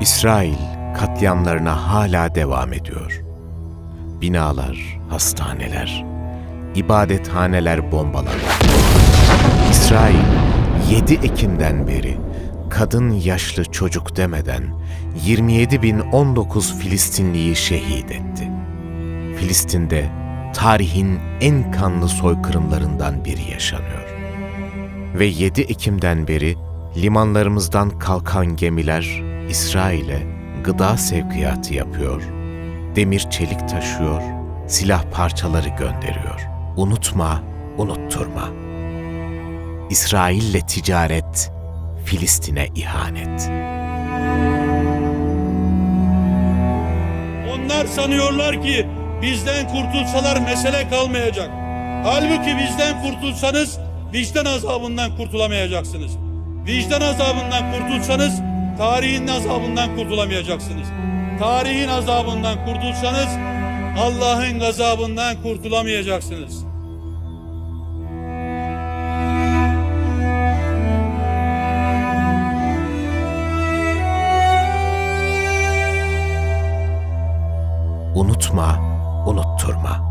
İsrail katliamlarına hala devam ediyor. Binalar, hastaneler, ibadethaneler bombalanıyor. İsrail 7 Ekim'den beri kadın yaşlı çocuk demeden 27.019 Filistinliyi şehit etti. Filistin'de tarihin en kanlı soykırımlarından biri yaşanıyor. Ve 7 Ekim'den beri limanlarımızdan kalkan gemiler İsrail'e gıda sevkiyatı yapıyor, demir çelik taşıyor, silah parçaları gönderiyor. Unutma, unutturma. İsrail'le ticaret, Filistin'e ihanet. Onlar sanıyorlar ki bizden kurtulsalar mesele kalmayacak. Halbuki bizden kurtulsanız vicdan azabından kurtulamayacaksınız. Vicdan azabından kurtulsanız tarihin azabından kurtulamayacaksınız. Tarihin azabından kurtulsanız Allah'ın gazabından kurtulamayacaksınız. Unutma, unutturma.